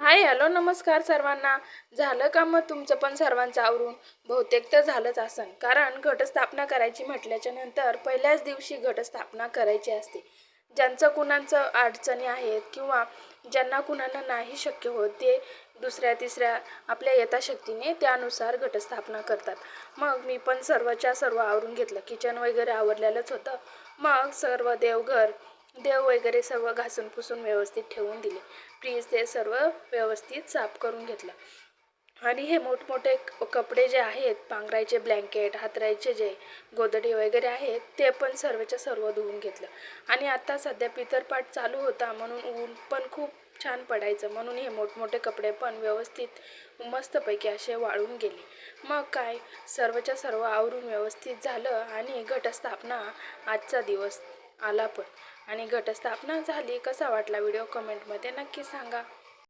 Hi hello नमस्कार सर्वांना. झालं का मग तुमचं पण सर्वांचं आवरून? बहुतेक तर झालंच असन. कारण घटस्थापना करायची म्हटल्याच्या नंतर पहिल्याच दिवशी घटस्थापना करायची असते. ज्यांचं कुणाचं अडचणी आहेत किंवा ज्यांना कुणाला नाही शक्य होत ते दुसऱ्या तिसऱ्या आपल्या यथाशक्तीने त्यानुसार घटस्थापना करतात. मग मी पण सर्वच्या सर्व आवरून घेतलं. किचन वगैरे आवरलेलंच होतं. मग सर्व देवघर देव वगैरे सर्व घासून पुसून व्यवस्थित ठेवून दिले. फ्रीज ते सर्व व्यवस्थित साफ करून घेतलं. आणि हे मोठमोठे कपडे जे आहेत पांघरायचे ब्लँकेट हातरायचे जे गोदडी वगैरे आहेत ते पण सर्वच्या सर्व धुवून घेतलं. आणि आता सध्या पितरपाठ चालू होता म्हणून ऊन पण खूप छान पडायचं. म्हणून हे मोठमोठे कपडे पण व्यवस्थित मस्तपैकी असे वाळून गेले. मग काय? सर्वच्या सर्व आवरून व्यवस्थित झालं आणि घटस्थापना आजचा दिवस. आला पण. आणि घटस्थापना झाली कसा वाटला? व्हिडिओ कमेंटमध्ये नक्की सांगा.